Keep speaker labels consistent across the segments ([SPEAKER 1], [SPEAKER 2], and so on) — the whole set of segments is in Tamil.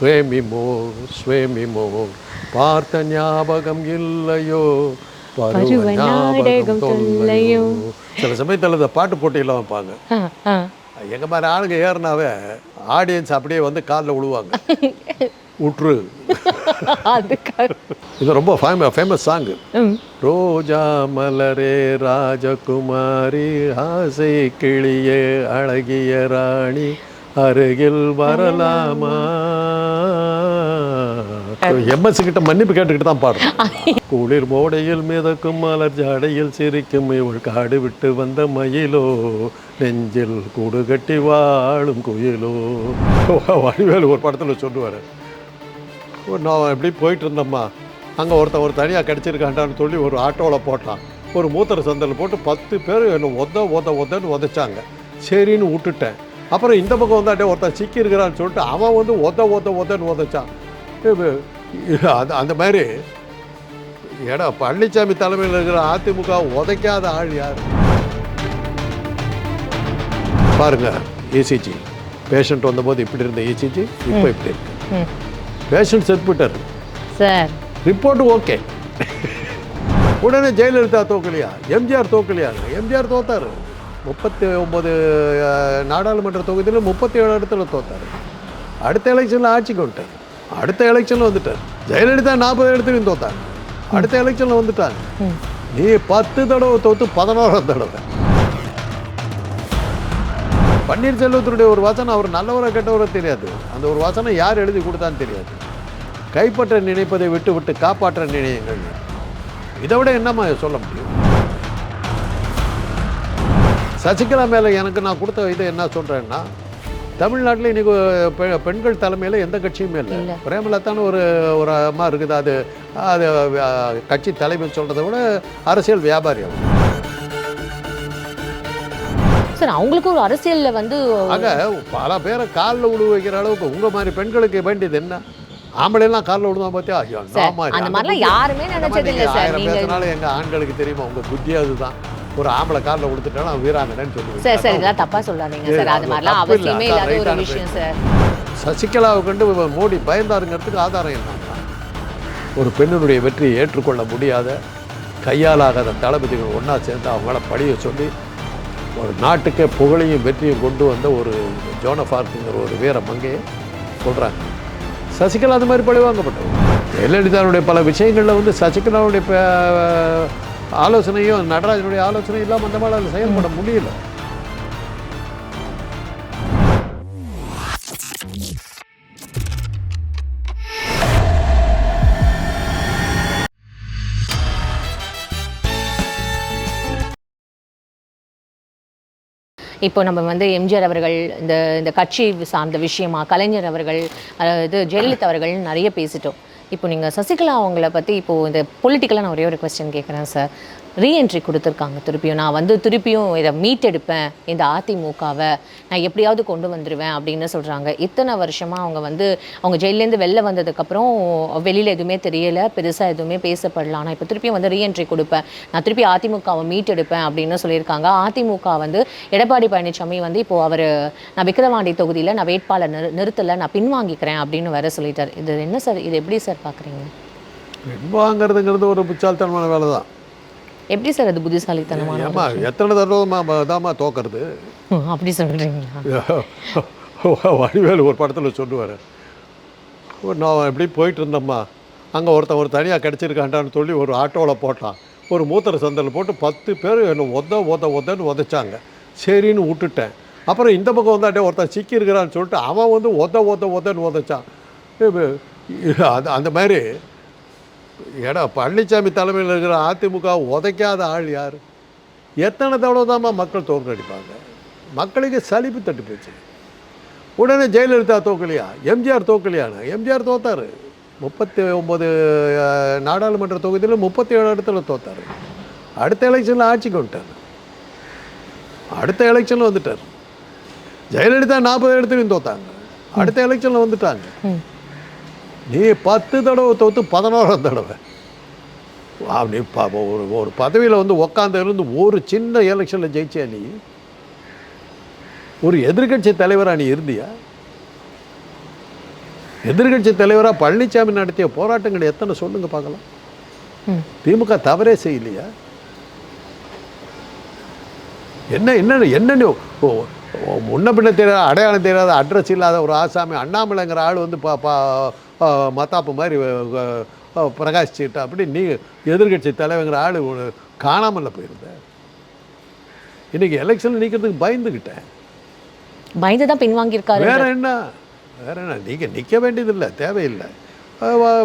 [SPEAKER 1] ஸ்வேமிமோ ஸ்வேமிமோ பார்த்த ஞாபகம் இல்லையோ? பருவ ஞாபகம் தொல்லையோ. சில சமயத்தில் இந்த பாட்டு போட்டியெல்லாம் வைப்பாங்க. எங்கள் மாதிரி ஆளுங்க ஏறினாவே ஆடியன்ஸ் அப்படியே வந்து காலில் விழுவாங்க உற்று. இது ரொம்ப ஃபேம ஃபேமஸ் சாங்கு. ரோஜா மலரே ராஜகுமாரி ஆசை கிளியே அழகிய ராணி. அருகில் வரலாமா? எம்எஸ் கிட்ட மன்னிப்பு கேட்டுக்கிட்டு தான் பாடுறோம். குளிர் மோடையில் மிதக்கும் மலர் ஜாடையில் சிரிக்கும் இவள் காடு விட்டு வந்த மயிலோ நெஞ்சில் கூடு கட்டி வாழும் குயிலோ. வடிவேலு ஒரு படத்தில் சொல்லுவார் நான் எப்படி போயிட்டு இருந்தோம்மா அங்கே ஒருத்தன் ஒரு தனியாக கிடச்சிருக்காண்டான்னு சொல்லி ஒரு ஆட்டோவில் போட்டான். ஒரு மூத்தர சந்தல் போட்டு பத்து பேர் என்னை ஒத ஒத ஒதன்னு உதைச்சாங்க. சரின்னு விட்டுட்டேன். அப்புறம் இந்த பக்கம் வந்தாட்டே ஒருத்தன் சிக்கி இருக்கிறான்னு சொல்லிட்டு அவன் வந்து ஒத ஒத ஒதன்னு உதைச்சான் இது- இது- அது அந்த மாதிரி ஏடா பழனிசாமி தலைமையில் இருக்கிற அதிமுக உதைக்காத ஆள் யார்? பாருங்க ஏசிஜி. பேஷண்ட் வந்தபோது இப்படி இருந்த ஏசிஜி இப்போ இப்படி இருக்கு. பேஷண்ட் செத்துவிட்டார்
[SPEAKER 2] சார்.
[SPEAKER 1] Report okay. உடனே ஜெயலலிதா தோக்கலையா? எம்ஜிஆர் தோக்கலையா? எம்ஜிஆர் தோத்தாரு. முப்பத்தி ஒன்பது நாடாளுமன்ற தொகுதியில் முப்பத்தி ஏழு இடத்துல தோத்தாரு. அடுத்த எலெக்ஷனில் ஆட்சிக்கு வந்துட்டார். அடுத்த எலெக்ஷனில் வந்துட்டார். ஜெயலலிதா நாற்பது இடத்துலையும் தோத்தாங்க அடுத்த எலெக்ஷனில் வந்துட்டாங்க. நீ பத்து தடவை தோத்து பதினோராம் தடவை. பன்னீர்செல்வத்தினுடைய ஒரு வசனம் அவர் நல்லவரா கெட்டவரோ தெரியாது. அந்த ஒரு வசனம் யார் எழுதி கொடுத்தான்னு தெரியாது. கைப்பற்ற நினைப்பதை விட்டு விட்டு காப்பாற்ற நினையுங்கள். இதை விட என்னம்மா சொல்ல முடியும்? சசிகலா மேலே எனக்கு நான் கொடுத்த இதை என்ன சொல்கிறேன்னா தமிழ்நாட்டில் இன்னைக்கு பெ- பெண்கள் தலைமையில் எந்த கட்சியுமே இல்லை. பிரேமலதான்னு ஒரு ஒரு அம்மா இருக்குது. அது அது கட்சி தலைமை சொல்கிறத விட அரசியல் வியாபாரி
[SPEAKER 2] சார் அவங்களுக்கு ஒரு அரசியல்ல வந்து
[SPEAKER 1] ஆக பல பேரை காலில் விழு வைக்கிற அளவுக்கு உங்கள் மாதிரி பெண்களுக்கு வேண்டியது என்ன? ஆம்பளைலாம் காலில் விழுந்தா பார்த்தியா ஐயோ
[SPEAKER 2] அந்த மாதிரிலாம் யாருமே நினைச்சது இல்ல சார்.
[SPEAKER 1] பேசினாலும் எங்கள் ஆண்களுக்கு தெரியுமா? உங்கள் புத்தி அதுதான். ஒரு ஆம்பளை காலில் கொடுத்துட்டாலும் அவன் வீராங்கன்னு சொல்லுவேன்.
[SPEAKER 2] சார் சார் இதெல்லாம் தப்பா சொல்லாதீங்க சார். அது மாதிரிலாம் அவசியமே இல்லாத ஒரு விஷயம் சார்.
[SPEAKER 1] சசிகலாவை கண்டு மோடி பயந்தாருங்கிறதுக்கு ஆதாரம் என்னன்னா ஒரு பெண்ணினுடைய வெற்றியை ஏற்றுக்கொள்ள முடியாத கையாலாகாத தளபதிகள் ஒன்றா சேர்ந்து அவங்கள படிய சொல்லி ஒரு நாட்டுக்கே புகழையும் வெற்றியும் கொண்டு வந்த ஒரு ஜோனஃபார்க்குங்கிற ஒரு வீர மங்கையை சொல்கிறாங்க சசிகலா அந்த மாதிரி பழிவாங்கப்பட்டவர் ஜெயலலிதாவுடைய பல விஷயங்களில் வந்து சசிகலாவுடைய ஆலோசனையும் நடராஜனுடைய ஆலோசனை இல்லாமல் அந்த மாதிரி செயல்பட முடியல.
[SPEAKER 2] இப்போ நம்ம வந்து எம்ஜிஆர் அவர்கள் இந்த இந்த கட்சி சார்ந்த விஷயமா கலைஞர் அவர்கள் அதாவது ஜெயலலிதா அவர்கள் நிறைய பேசிட்டோம். இப்போ நீங்கள் சசிகலா அவங்கள பற்றி இப்போது இந்த பொலிட்டிக்கலாக நான் ஒரே ஒரு கொஸ்டின் கேட்குறேன் சார் ரீஎன்ட்ரி கொடுத்துருக்காங்க திருப்பியும். நான் வந்து திருப்பியும் இதை மீட்டெடுப்பேன். இந்த அதிமுகவை நான் எப்படியாவது கொண்டு வந்துடுவேன் அப்படின்னு சொல்கிறாங்க இத்தனை வருஷமாக அவங்க வந்து அவங்க ஜெயிலேருந்து வெளில வந்ததுக்கப்புறம் வெளியில் எதுவுமே தெரியலை பெருசாக எதுவுமே பேசப்படல. ஆனால் இப்போ திருப்பியும் வந்து ரீஎன்ட்ரி கொடுப்பேன். நான் திருப்பி அதிமுகவை மீட்டெடுப்பேன் அப்படின்னு சொல்லியிருக்காங்க. அதிமுக வந்து எடப்பாடி பழனிசாமி வந்து இப்போது அவர் நான் விக்கிரவாண்டி தொகுதியில் நான் வேட்பாளர் நிறு நிறுத்தலை நான் பின்வாங்கிக்கிறேன் அப்படின்னு வேற சொல்லிட்டார். இது என்ன சார் இது எப்படி சார் பார்க்குறீங்க
[SPEAKER 1] பின்வாங்கிறதுங்கிறது ஒரு புச்சால்தனமான வேலை தான்
[SPEAKER 2] எப்படி சார் அது புத்திசாலித்தனமான
[SPEAKER 1] ஏம்மா எத்தனை தடவை தாம்மா தோக்கிறது?
[SPEAKER 2] அப்படி சொல்கிறீங்களா
[SPEAKER 1] வடிவேலு ஒரு படத்தில் சொல்லுவார். நான் எப்படி போயிட்டு இருந்தோம்மா அங்கே ஒருத்தன் ஒரு தனியாக கிடச்சிருக்காண்டான்னு சொல்லி ஒரு ஆட்டோவில் போட்டான். ஒரு மூத்தர சந்தல் போட்டு பத்து பேர் என்னை ஒத ஒத ஒதன்னு உதைச்சாங்க சரின்னு விட்டுட்டேன். அப்புறம் இந்த பக்கம் வந்தாட்டே ஒருத்தன் சிக்கி இருக்கிறான்னு சொல்லிட்டு அவன் வந்து ஒத ஒத ஒதன்னு உதைச்சான் அது அந்த மாதிரி ஏடா பழனிசாமி தலைமையில் இருக்கிற அதிமுக உதைக்காத ஆள் யார்? எத்தனை தடவை தாம்மா மக்கள் தோற்கடிப்பாங்க மக்களுக்கு சலிப்பு தட்டு போச்சு. உடனே ஜெயலலிதா தோக்கலையா? எம்ஜிஆர் தோக்கலையானா எம்ஜிஆர் தோத்தார். முப்பத்தி ஒம்பது நாடாளுமன்ற தொகுதியில் முப்பத்தி ஏழு இடத்துல தோத்தார். அடுத்த எலெக்ஷனில் ஆட்சிக்கு வந்துட்டார். அடுத்த எலெக்ஷனில் வந்துட்டார். ஜெயலலிதா நாற்பது இடத்துலையும் தோத்தாங்க. அடுத்த எலெக்ஷனில் வந்துட்டாங்க. நீ பத்து தடவை தோத்து பதினோராம் தடவை. ப- ஒரு ஒரு பதவியில் வந்து உக்காந்து இருந்து ஒரு சின்ன எலெக்ஷனில் ஜெயிச்சியா நீ ஒரு எதிர்க்கட்சி தலைவராக நீ இருந்தியா? எதிர்க்கட்சி தலைவராக பழனிசாமி நடத்திய போராட்டங்கள் எத்தனை சொல்லுங்க பார்க்கலாம். திமுக தவறே செய்யலையா? என்ன என்ன என்னன்னு முன்ன பின்ன தெரியாத அடையாளம் தெரியாத அட்ரஸ் இல்லாத ஒரு ஆசாமி அண்ணாமலைங்கிற ஆள் வந்து பா மத்தாப்பு மாதிரி பிரகாசிச்சுட்டா அப்படி நீ எதிர்க்கட்சி தலைவங்கிற ஆள் காணாமல்ல போயிருந்த. இன்னைக்கு எலெக்ஷன் நிற்கிறதுக்கு பயந்துக்கிட்டேன்
[SPEAKER 2] பயந்து தான் பின்வாங்கியிருக்காரு.
[SPEAKER 1] வேற என்ன? வேற என்ன? நீங்கள் நிற்க வேண்டியதில்லை தேவையில்லை.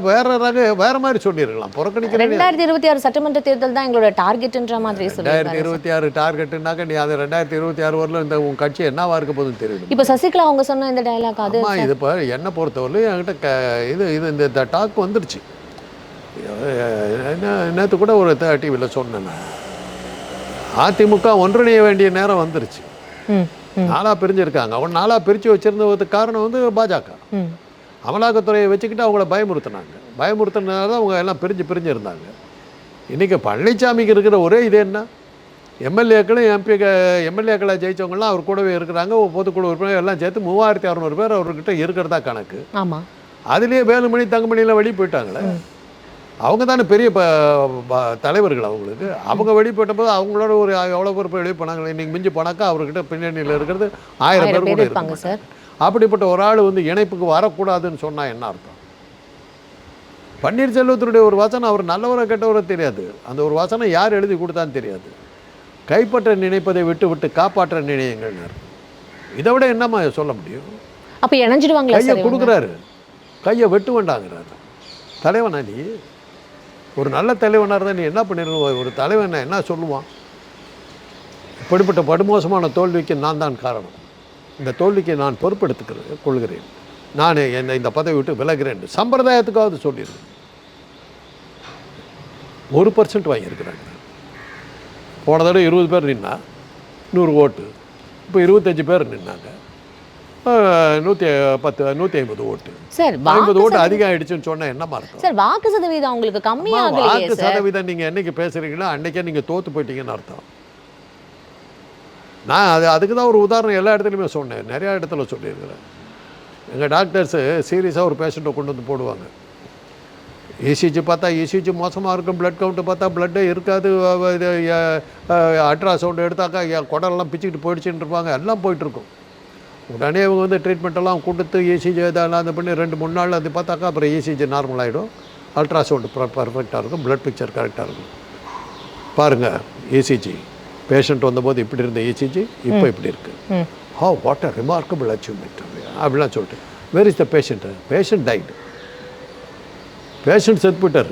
[SPEAKER 1] வேற ரக வேற மாதிரி சொல்லியிருக்கலாம். புறக்கணிக்கிற
[SPEAKER 2] ரெண்டாயிரத்தி இருபத்தி ஆறு சட்டமன்ற தேர்தல் தான் எங்களோட டார்கெட்ன்ற மாதிரி
[SPEAKER 1] ரெண்டாயிரத்தி இருபத்தி ஆறு டார்கெட்டுனாக்க நீ அது ரெண்டாயிரத்தி இருபத்தி ஆறு வரல இந்த உன் கட்சி என்னவா இருக்க போகுதுன்னு தெரியும்
[SPEAKER 2] இப்போ சசிகலா அவங்க சொன்ன இந்த டயலாக் அது
[SPEAKER 1] இது இப்போ என்னை பொறுத்தவரையிலும் என்கிட்ட இது இது இந்த டாக் வந்துருச்சு. என்ன நேற்று கூட ஒரு டிவியில் சொன்னேன் அதிமுக ஒன்றிணைய வேண்டிய நேரம் வந்துருச்சு. நாளாக பிரிஞ்சிருக்காங்க. அவன் நாளாக பிரித்து வச்சிருந்ததுக்கு காரணம் வந்து பாஜக. அமலாக்கத்துறையை வச்சுக்கிட்டு அவங்கள பயமுறுத்தினாங்க. பயமுறுத்தினால தான் அவங்க எல்லாம் பிரிஞ்சு பிரிஞ்சு இருந்தாங்க. இன்றைக்கி பழனிசாமிக்கு இருக்கிற ஒரே இது என்ன? எம்எல்ஏக்களும் எம்பி எம்எல்ஏக்களை ஜெயிச்சவங்கலாம் அவர் கூடவே இருக்கிறாங்க. பொதுக்குழு உறுப்பினர் எல்லாம் சேர்த்து மூவாயிரத்தி அறநூறு பேர் அவர்கிட்ட இருக்கிறதா கணக்கு.
[SPEAKER 2] ஆமா.
[SPEAKER 1] அதுலேயே வேலுமணி தங்கமணிலாம் வெளியே போயிட்டாங்களே. அவங்க தானே பெரிய ப ப- தலைவர்கள் அவங்களுக்கு. அவங்க வெளியே போயிட்ட போது அவங்களோட ஒரு எவ்வளோ பேர் போய் வெளியே போனாங்க இன்னைக்கு மிஞ்சி போனாக்கா அவர்கிட்ட பின்னணியில் இருக்கிறது ஆயிரம் பேர் கூட
[SPEAKER 2] இருப்பாங்க. சார்.
[SPEAKER 1] அப்படிப்பட்ட ஒரு ஆள் வந்து இணைப்புக்கு வரக்கூடாதுன்னு சொன்னா என்ன அர்த்தம்? பன்னீர்செல்வத்தினுடைய ஒரு வசனம் அவர் நல்லவரோ கெட்டவரோ தெரியாது. அந்த ஒரு வசனம் யார் எழுதி கொடுத்தான்னு தெரியாது. கைப்பற்ற நினைப்பதை விட்டு விட்டு காப்பாற்ற நினையுங்கள்னார் இதை விட என்னம்மா சொல்ல முடியும்?
[SPEAKER 2] அப்ப இணைஞ்சிடுவாங்களா
[SPEAKER 1] கையை? கொடுக்குறாரு. கையை வெட்டு வேண்டாங்கிறாரு. தலைவனா நீ? ஒரு நல்ல தலைவனாக இருந்தால் நீ என்ன பண்ணிருக்க ஒரு தலைவன் என்ன சொல்லுவான்? இப்படிப்பட்ட படுமோசமான தோல்விக்கு நான் தான் காரணம். இந்த தோல்விக்கு நான் பொறுப்பெடுத்துக்கிறது கொள்கிறேன். நான் என்னை இந்த பதவி விட்டு விலகிறேன் சம்பிரதாயத்துக்காவது சொல்லிடுறேன் ஒரு பர்சன்ட் வாங்கியிருக்கிறாங்க. போன தடவை இருபது பேர் நின்னா நூறு ஓட்டு. இப்போ இருபத்தஞ்சி பேர் நின்னாங்க. நூற்றி பத்து நூற்றி ஐம்பது ஓட்டு.
[SPEAKER 2] சார்
[SPEAKER 1] ஐம்பது ஓட்டு அதிகம் ஆயிடுச்சுன்னு சொன்னால் என்னமா இருக்கும்
[SPEAKER 2] சார் வாக்கு சதவீதம் உங்களுக்கு
[SPEAKER 1] அம்மா,
[SPEAKER 2] கம்மியாகலையே
[SPEAKER 1] வாக்கு சதவீதம் நீங்கள் என்னைக்கு பேசுகிறீங்களோ அன்னைக்கே நீங்கள் தோற்று போயிட்டீங்கன்னு அர்த்தம். நான் அது அதுக்கு தான் ஒரு உதாரணம் எல்லா இடத்துலையுமே சொன்னேன். நிறையா இடத்துல சொல்லியிருக்கிறேன். எங்கள் டாக்டர்ஸு சீரியஸாக ஒரு பேஷண்ட்டை கொண்டு வந்து போடுவாங்க. இசிஜி பார்த்தா இசிஜி மோசமாக இருக்கும். பிளட் கவுண்ட்டு பார்த்தா பிளட்டே இருக்காது. இது அல்ட்ராசவுண்ட் எடுத்தாக்கா என் குடலெல்லாம் பிச்சுக்கிட்டு போயிடுச்சுன்னு இருப்பாங்க. எல்லாம் போயிட்டுருக்கும். உடனே இவங்க வந்து ட்ரீட்மெண்ட்டெல்லாம் கொடுத்து இசிஜி இதெல்லாம் இது பண்ணி ரெண்டு மூணு நாள் அது பார்த்தாக்கா அப்புறம் இசிஜி நார்மல் ஆகிடும் அல்ட்ராசவுண்டு பர்ஃபெக்டாக இருக்கும். பிளட் பிக்சர் கரெக்டாக இருக்கும். பாருங்கள் இசிஜி பேஷண்ட் வந்தபோது இப்படி இருந்த இசிஜி இப்போ இப்படி இருக்குது
[SPEAKER 2] ம்.
[SPEAKER 1] ஹோ வாட் அ ரிமார்க்கபிள் அச்சீவ்மெண்ட் அப்படிலாம் சொல்லிட்டு. Where is the patient patient died patient செத்து போயிட்டார்.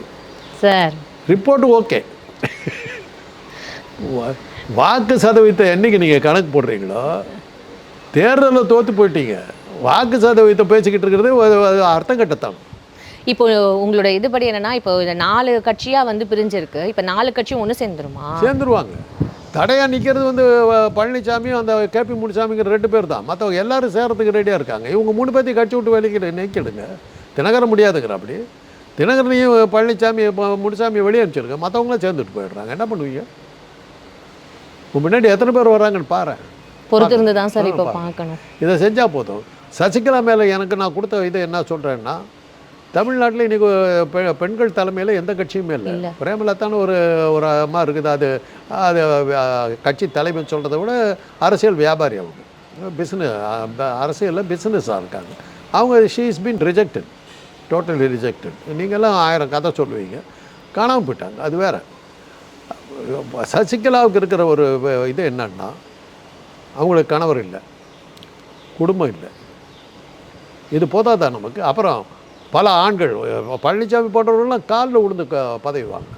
[SPEAKER 2] சார்.
[SPEAKER 1] ரிப்போர்ட் ஓகே வாக்கு சதவீதத்தை என்னைக்கு நீங்கள் கணக்கு போடுறீங்களோ தேர்தலில் தோற்று போயிட்டீங்க. வாக்கு சதவீதத்தை பேசிக்கிட்டு இருக்கிறது அர்த்தம் கட்டத்தான்.
[SPEAKER 2] இப்போ உங்களோட இதுபடி என்னன்னா இப்போ நாலு கட்சியா வந்து பிரிஞ்சிருக்கு. இப்போ நாலு கட்சியும் ஒன்று சேர்ந்துருமா?
[SPEAKER 1] சேர்ந்துருவாங்க. தடையாக நிற்கிறது வந்து பழனிசாமியும் அந்த கேபி முனுசாமிங்கிற ரெண்டு பேர் தான். மற்றவங்க எல்லாரும் சேரத்துக்கு ரெடியாக இருக்காங்க. இவங்க மூணு பேர்த்தையும் கட்சி விட்டு வேலைக்கு நீக்கிடுங்க. தினகரன் முடியாதுங்கிற அப்படி. தினகரனையும் பழனிசாமி ப- முனுசாமி வெளியே அனுப்பிச்சிருங்க மற்றவங்களும் சேர்ந்துட்டு போயிடுறாங்க. என்ன பண்ணுவீங்க? முன்னாடி எத்தனை பேர் வர்றாங்கன்னு பாரு.
[SPEAKER 2] பொறுத்து இருந்து தான் சார் இப்போ பார்க்கணும்.
[SPEAKER 1] இதை செஞ்சால் போதும். சசிகலா மேலே எனக்கு நான் கொடுத்த இது என்ன சொல்கிறேன்னா தமிழ்நாட்டில் இன்றைக்கி பெ பெண்கள் தலைமையில் எந்த கட்சியுமே இல்லை. பிரேமலத்தான ஒரு ஒரு அம்மா இருக்குது. அது அது கட்சி தலைமை சொல்கிறத விட அரசியல் வியாபாரி அவங்க. பிஸ்னஸ் அரசியலில் பிஸ்னஸாக இருக்காங்க. அவங்க she is been rejected totally rejected நீங்கள்லாம் ஆயிரம் கதை சொல்லுவீங்க. காணாமல் போயிட்டாங்க. அது வேற. சசிகலாவுக்கு இருக்கிற ஒரு இது என்னன்னா அவங்களுக்கு கணவர் இல்லை. குடும்பம் இல்லை. இது போதாதான் நமக்கு? அப்புறம் பல ஆண்கள் பழனிசாமி போன்றவர்கள்லாம் காலில் விழுந்து க பதவி வாங்க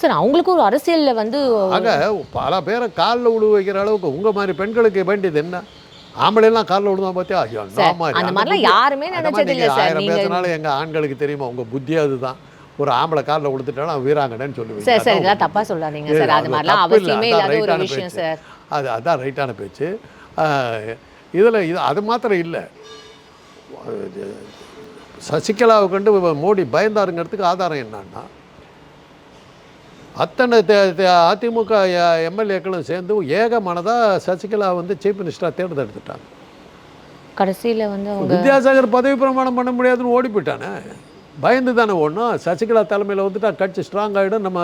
[SPEAKER 2] சார் அவங்களுக்கு ஒரு அரசியல்ல வந்து
[SPEAKER 1] ஆக பல பேரை காலில் விழு வைக்கிற அளவுக்கு உங்கள் மாதிரி பெண்களுக்கு வேண்டியது என்ன? ஆம்பளைலாம் காலில் விழுந்தா பார்த்தியா ஐயோ.
[SPEAKER 2] அந்த மாதிரிலாம் யாருமே நினைச்சது இல்ல.
[SPEAKER 1] ஆயிரம் பேசினாலும் எங்கள் ஆண்களுக்கு தெரியுமா? உங்கள் புத்தி அதுதான். ஒரு ஆம்பளை காலில் விழுந்துட்டாலும் அவன் வீராங்கன்னு சொல்லுவீங்க.
[SPEAKER 2] சார் சார்
[SPEAKER 1] அதான்
[SPEAKER 2] இதெல்லாம் தப்பா சொல்லாதீங்க சார். அது மாதிரிலாம் அவசியமே இல்லாத ஒரு விஷயம். சார்.
[SPEAKER 1] அது அதான் ரைட்டான பேச்சு. இதில் இது அது மாத்திரம் இல்லை. சசிகலாவை கண்டு மோடி பயந்தாருங்கிறதுக்கு ஆதாரம் என்னன்னா அத்தனை அதிமுக எம்எல்ஏக்களும் சேர்ந்து ஏக மனதாக சசிகலா வந்து சீஃப் மினிஸ்டராக தேர்ந்தெடுத்துட்டாங்க
[SPEAKER 2] கடைசியில வந்து
[SPEAKER 1] வித்யாசாகர் பதவி பிரமாணம் பண்ண முடியாதுன்னு ஓடி போயிட்டானே. பயந்து தானே ஓடணும். சசிகலா தலைமையில் வந்துட்டா கட்சி ஸ்ட்ராங் ஆகிடும் நம்ம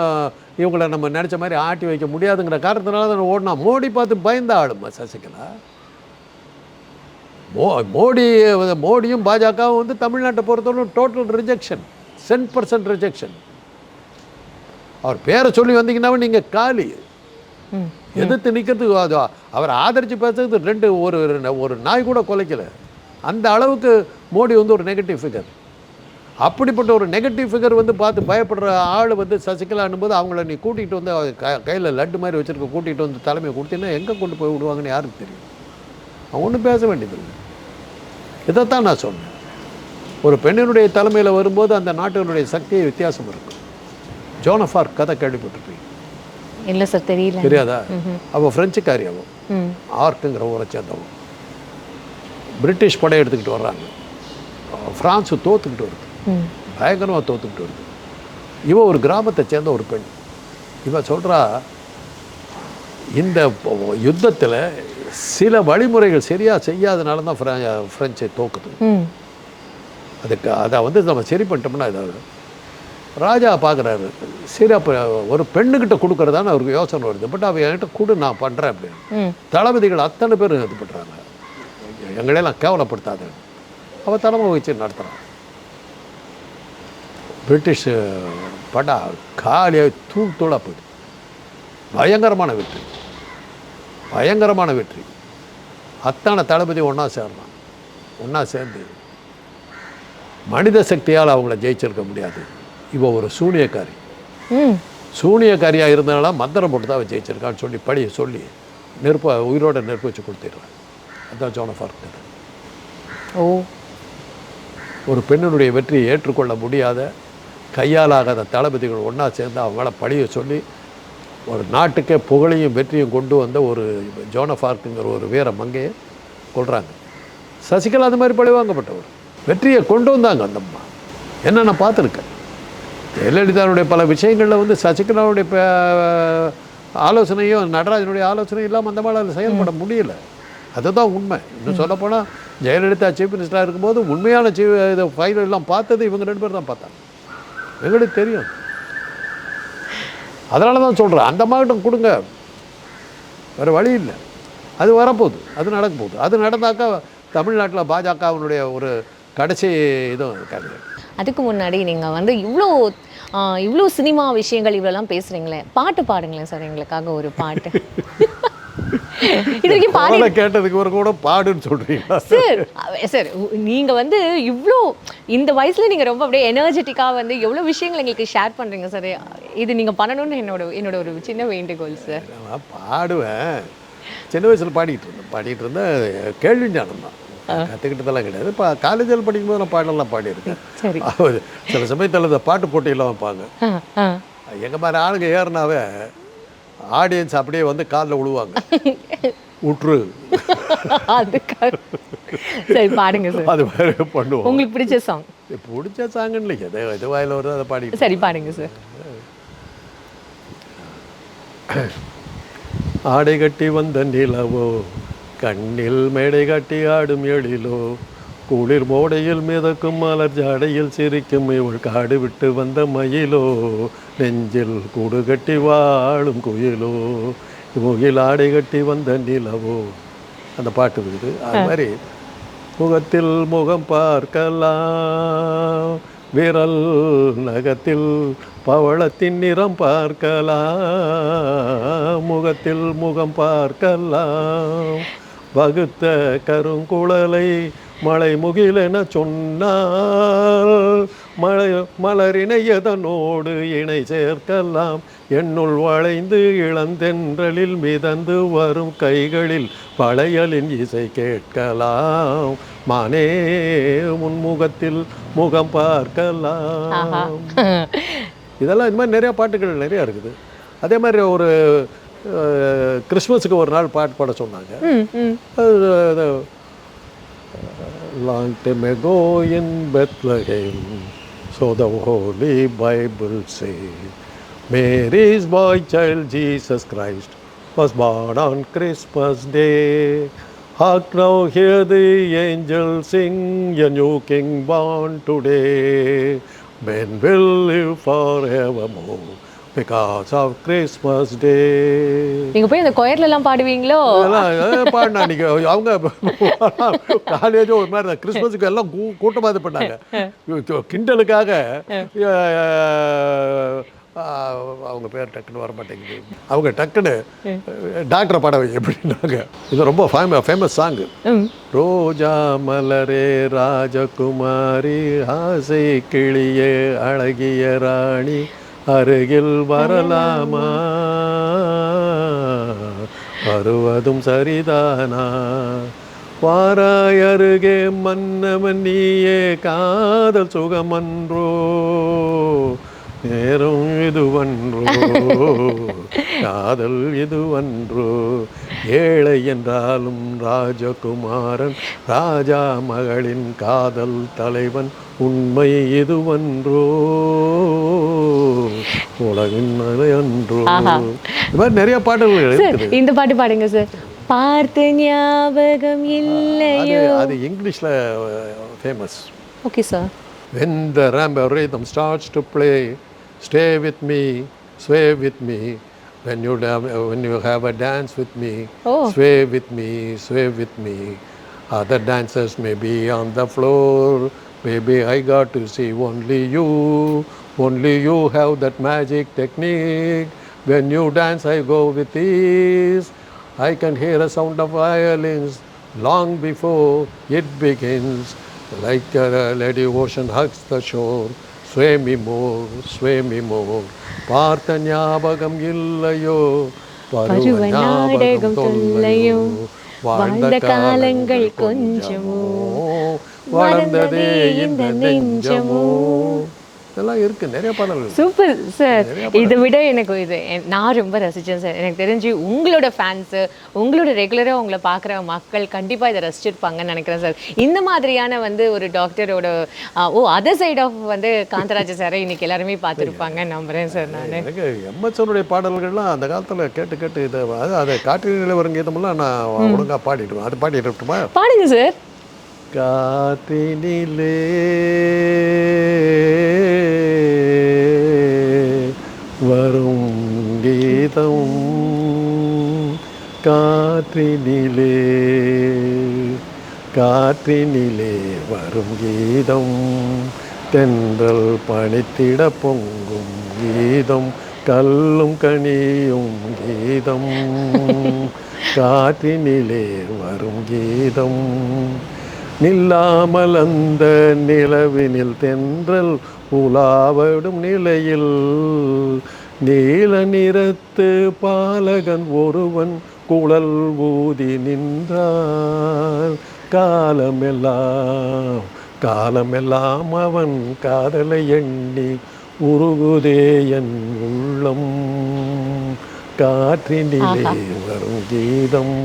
[SPEAKER 1] இவங்களை நம்ம நினச்ச மாதிரி ஆட்டி வைக்க முடியாதுங்கிற காரணத்தினால தானே ஓடினா மோடி பார்த்து பயந்த ஆளுமா சசிகலா? மோ மோடி மோடியும் பாஜகவும் வந்து தமிழ்நாட்டை பொறுத்தவரைக்கும் total rejection cent percent rejection அவர் பேரை சொல்லி வந்தீங்கன்னாவே நீங்கள் காலி. எதிர்த்து நிற்கிறதுக்கு அது அவர் ஆதரித்து பேசுறது ரெண்டு ஒரு ஒரு நாய் கூட குலைக்கல. அந்த அளவுக்கு மோடி வந்து ஒரு நெகட்டிவ் ஃபிகர் அப்படிப்பட்ட ஒரு நெகட்டிவ் ஃபிகர் வந்து பார்த்து பயப்படுற ஆள் வந்து சசிகலான்னும் போது அவங்கள நீ கூட்டிகிட்டு வந்து கையில் லட்டு மாதிரி வச்சுருக்க கூட்டிகிட்டு வந்து தலைமையை கொடுத்தீங்கன்னா எங்கே கொண்டு போய் விடுவாங்கன்னு யாருக்கு தெரியும்? ஒன்றும் பேச வேண்டியதில்லை. இதைத்தான் நான் சொன்னேன். ஒரு பெண்ணினுடைய தலைமையில் வரும்போது அந்த நாட்டினுடைய சக்தியை வித்தியாசம் இருக்கும் ஜோனஃபார் கதை கேள்விப்பட்டிருப்பீங்க.
[SPEAKER 2] இல்ல சார் தெரியல.
[SPEAKER 1] தெரியாதா? அவள் ஃப்ரெஞ்சுக்காரி அவள்
[SPEAKER 2] ம்.
[SPEAKER 1] ஆர்க்குங்கிற ஊரை சேர்ந்தவன். பிரிட்டிஷ் படை எடுத்துக்கிட்டு வர்றாங்க. ஃப்ரான்ஸு தோத்துக்கிட்டு வருது. பயங்கரமாக தோத்துக்கிட்டு வருது. இவ ஒரு கிராமத்தை சேர்ந்த ஒரு பெண். இவ சொல்கிறா இந்த யுத்தத்தில் சில வழிமுறைகள் சரியாக செய்யாதனால தான் ஃப்ர ஃப்ரெஞ்சை தோக்குது. அதுக்கு அதை வந்து நம்ம சரி பண்ணிட்டோம்னா இதாவது ராஜா பார்க்குறாரு சரி அப்போ ஒரு பெண்ணுக்கிட்ட கொடுக்குறதான்னு அவருக்கு யோசனை வருது. பட் அவ என்கிட்ட கொடு நான் பண்ணுறேன் அப்படின்னு. தளபதிகள் அத்தனை பேர் இது பண்ணுறாங்க எங்களையெல்லாம் கேவலப்படுத்தாத. அவள் தலைமை வச்சு நடத்துகிறான் பிரிட்டிஷ் படா காலியாக தூள் தூளாக போயிடுது. பயங்கரமான வெற்றி. பயங்கரமான வெற்றி. அத்தனை தளபதி ஒன்றா சேரலாம். ஒன்றா சேர்ந்து மனித சக்தியால் அவங்கள ஜெயிச்சிருக்க முடியாது. இவ ஒரு சூனியக்காரி. சூனியக்காரியாக இருந்தனால மந்திரம் போட்டு தான் அவன் ஜெயிச்சிருக்கான்னு சொல்லி படியை சொல்லி நெருப்பை உயிரோட நெருப்பு வச்சு கொடுத்துடுறான். அதான் ஜோனஃபார்க் கதை
[SPEAKER 2] ஓ.
[SPEAKER 1] ஒரு பெண்ணினுடைய வெற்றியை ஏற்றுக்கொள்ள முடியாத கையாலாகாத தளபதிகள் ஒன்றா சேர்ந்து அவங்கள பழியை சொல்லி ஒரு நாட்டுக்கே புகழையும் வெற்றியும் கொண்டு வந்த ஒரு ஜோனஃபார்க்குங்கிற ஒரு வீர மங்கையை கொள்கிறாங்க சசிகலா அந்த மாதிரி பழி வாங்கப்பட்டவர். வெற்றியை கொண்டு வந்தாங்க அந்த அம்மா. என்ன நான் பார்த்துருக்கேன். ஜெயலலிதாவுடைய பல விஷயங்களில் வந்து சசிகலாவுடைய ஆலோசனையும் நடராஜனுடைய ஆலோசனையும் இல்லாமல் அந்த மாதிரி செயல்பட முடியல. அதுதான் உண்மை. இன்னும் சொல்லப்போனால் ஜெயலலிதா சீஃப் மினிஸ்டராக இருக்கும்போது உண்மையான சீஃப் இது ஃபைல் எல்லாம் பார்த்தது இவங்க ரெண்டு பேர் தான் பார்த்தாங்க. எங்களுக்கு தெரியும். அதனால தான் சொல்கிறேன் அந்த மாவட்டம் கொடுங்க. வேறு வழி இல்லை. அது வரப்போகுது. அது நடக்க போகுது அது நடந்தாக்கா தமிழ்நாட்டில் பாஜகவினுடைய ஒரு கடைசி இதுவும் இருக்காது
[SPEAKER 2] அதுக்கு முன்னாடி நீங்க வந்து இவ்வளோ இவ்வளோ சினிமா விஷயங்கள் இவ்வளோலாம் பேசுறீங்களே. பாட்டு பாடுங்களேன் சார் எங்களுக்காக ஒரு பாட்டு. இது வரைக்கும் பாடி
[SPEAKER 1] கேட்டதுக்கு ஒரு கூட பாடுன்னு சொல்கிறீங்களா
[SPEAKER 2] சார் சார் நீங்க வந்து இவ்வளோ இந்த வயசுல நீங்க ரொம்ப அப்படியே எனர்ஜெட்டிக்கா வந்து எவ்வளோ விஷயங்கள் எங்களுக்கு ஷேர் பண்றீங்க சார்? இது நீங்க பண்ணணும்னு என்னோட என்னோட ஒரு சின்ன வேண்டுகோள் சார்.
[SPEAKER 1] நான் பாடுவேன். சின்ன வயசில் பாடிக்கிட்டு இருந்தேன். பாடிக்கிட்டு இருந்தேன் கேள்வி ஞானம் தான். கற்றுக்கிட்டதெல்லாம் கிடையாது. இப்போ காலேஜில் படிக்கும்போது நான் பாடலாம் பாடியிருக்கேன். சில சமயத்தில் இந்த பாட்டு போட்டியெல்லாம் வைப்பாங்க. எங்கள் மாதிரி ஆளுங்க ஏறினாவே ஆடியன்ஸ் அப்படியே வந்து காலில் விழுவாங்க உற்று.
[SPEAKER 2] அதுக்காக சரி பாடுங்க சார்
[SPEAKER 1] அது மாதிரி பண்ணுவோம்.
[SPEAKER 2] உங்களுக்கு பிடிச்ச சாங்
[SPEAKER 1] பிடிச்ச சாங்கன்னு இல்லை. எது எது வாயில் வருதோ அதை பாடிட்டு
[SPEAKER 2] சரி பாடுங்க சார்
[SPEAKER 1] ஆடை கட்டி வந்த நிலவோ கண்ணில் மேடை கட்டி ஆடும் எழிலோ குளிர் மோடையில் மிதக்கும் மலர் ஜாடையில் சிரிக்கும் இவள் காடு விட்டு வந்த மயிலோ நெஞ்சில் கூடு கட்டி வாழும் குயிலோ. முகில் ஆடை கட்டி வந்த நிலவோ. அந்த பாட்டு இருக்குது அது மாதிரி முகத்தில் முகம் பார்க்கலாம் விரல் நகத்தில் பவளத்தின் நிறம் பார்க்கலாம் முகத்தில் முகம் பார்க்கலாம். வகுத்த கருங்குழலை மலை முகிலென சொன்னால் மலை மலரினை எதனோடு இணை சேர்க்கலாம். என்னுள் வளைந்து இளந்தென்றலில் மிதந்து வரும் கைகளில் வளையலின் இசை கேட்கலாம். மானே முன்முகத்தில் முகம் பார்க்கலாம். இதெல்லாம் இந்த மாதிரி நிறையா பாட்டுகள் நிறையா இருக்குது. அதே மாதிரி ஒரு கிறிஸ்மஸுக்கு ஒரு நாள் பாட்டு பாட சொன்னாங்க. Long time ago in Bethlehem, so the Holy Bible says, Mary's boy child Jesus Christ was born on Christmas Day. Hark now, hear the angels sing, a new king born today. Men will live forevermore because of Christmas Day.
[SPEAKER 2] நீங்க போய் அந்த கொயர்ல எல்லாம் பாடுவீங்களோ
[SPEAKER 1] பாடினா நீங்க அவங்க காலேஜ் ஒரு மாதிரி. கிறிஸ்மஸுக்கு எல்லாம் கூ- கூட்டமா இது பண்ணாங்க. கிண்டலுக்காக அவங்க பேர் டக்குன்னு வர மாட்டேங்குது. அவங்க டக்குன்னு டாக்டரை பாட வைங்க எப்படின்னாங்க இது ரொம்ப ஃபேம ஃபேமஸ் சாங்கு ரோஜா மலரே ராஜகுமாரி ஆசை கிளியே அழகிய ராணி அருகில் வரலாமா? வருவதும் சரிதானா? வாராய் அருகே மன்னவன் நீயே காதல் சுகமன்றோ? நேரம் இதுவன்றோ? காதல் இதுவன்றோ? ஏழை என்றாலும் ராஜகுமாரன் ராஜா மகளின் காதல் தலைவன் உண்மை இதுவன்றோ உலகின் அன்றோ? இது மாதிரி நிறைய பாடல்கள்
[SPEAKER 2] இந்த பாட்டு பாடுங்க சார். பார்த்த ஞாபகம் இல்லையோ?
[SPEAKER 1] அது இங்கிலீஷில் famous
[SPEAKER 2] okay sir.
[SPEAKER 1] When the ramble rhythm starts to play, stay with me, sway with me. When you da- uh, when you have a dance with me,
[SPEAKER 2] Oh.
[SPEAKER 1] sway with me, sway with me. Other dancers may be on the floor. Baby, I got to see only you. Only you have that magic technique. When you dance, I go with ease. I can hear a sound of violins long before it begins. Like a lady ocean hugs the shore. Me more. பார்த்த ஞாபகம் இல்லையோ? பருவ ஞாபகம் தொல்லையோ, வாழ்ந்த காலங்கள் கொஞ்சமோ? வளர்ந்ததே இந்த நெஞ்சமோ? இதெல்லாம் இருக்கு. நிறைய பாடல்கள்
[SPEAKER 2] சூப்பர் சார் இதை விட எனக்கு இது நான் ரொம்ப ரசித்தேன் சார் எனக்கு தெரிஞ்சு உங்களோட ஃபேன்ஸு உங்களோட ரெகுலராக உங்களை பார்க்குற மக்கள் கண்டிப்பாக இதை ரசிச்சிருப்பாங்கன்னு நினைக்கிறேன் சார் இந்த மாதிரியான வந்து ஒரு டாக்டரோட ஓ அதர் சைட் ஆஃப் வந்து காந்தராஜ சாரை இன்னைக்கு எல்லாருமே பார்த்துருப்பாங்கன்னு நம்புகிறேன் சார் நான்.
[SPEAKER 1] எனக்கு எம்எஸ்எனுடைய பாடல்கள்லாம் அந்த காலத்தில் கேட்டு கேட்டு இதை அது அதை காற்றில் நிலவரம் கீதமெல்லாம் நான் ஒழுங்காக பாடிடுவேன் அது பாடிட்டு
[SPEAKER 2] பாடுங்க சார்
[SPEAKER 1] காற்றினிலே வரும் கீதம் காற்றினிலே காற்றினிலே வரும் கீதம் தென்றல் பனித்திட பொங்கும் கீதம் கல்லும் கனியும் கீதம் காற்றினிலே வரும் கீதம் நில்லாமல் அந்த நிலவினில் தென்றல் உலாவிடும் நிலையில் நீல நிறத்து பாலகன் ஒருவன் குழல் ஊதி நின்றான் காலமெல்லாம் காலமெல்லாம் அவன் காதலை எண்ணி உருகுதே என் உள்ளம். காற்றினிலே வரும் கீதம்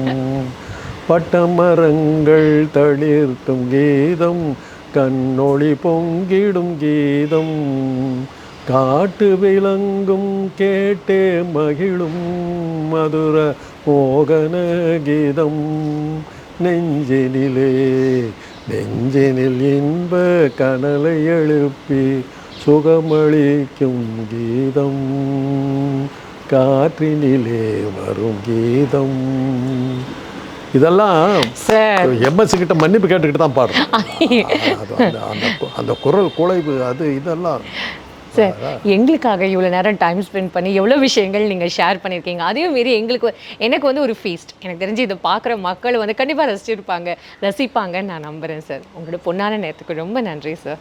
[SPEAKER 1] பட்டமரங்கள் தளிர்த்தும் கீதம் கண்ணொளி பொங்கிடும் கீதம். காட்டு விலங்கும் கேட்டே மகிழும் மதுர மோகன கீதம். நெஞ்சினிலே நெஞ்சினில் இன்ப கனலை எழுப்பி சுகமளிக்கும் கீதம். காற்றினிலே வரும் கீதம். இதெல்லாம்
[SPEAKER 2] சார்.
[SPEAKER 1] எம்எஸ்சி கிட்ட மன்னிப்பு கேட்டுக்கிட்டு தான் பாடுறோம் அந்த குரல் குலைவு அது இதெல்லாம்.
[SPEAKER 2] சார் எங்களுக்காக இவ்வளோ நேரம் டைம் ஸ்பெண்ட் பண்ணி எவ்வளோ விஷயங்கள் நீங்கள் ஷேர் பண்ணியிருக்கீங்க அதையும் மீறி எங்களுக்கு எனக்கு வந்து ஒரு ஃபீஸ்ட் எனக்கு தெரிஞ்சு இதை பார்க்குற மக்கள் வந்து கண்டிப்பாக ரசிச்சிருப்பாங்க ரசிப்பாங்கன்னு நான் நம்புகிறேன் சார். உங்களோட பொன்னான நேரத்துக்கு ரொம்ப நன்றி சார்.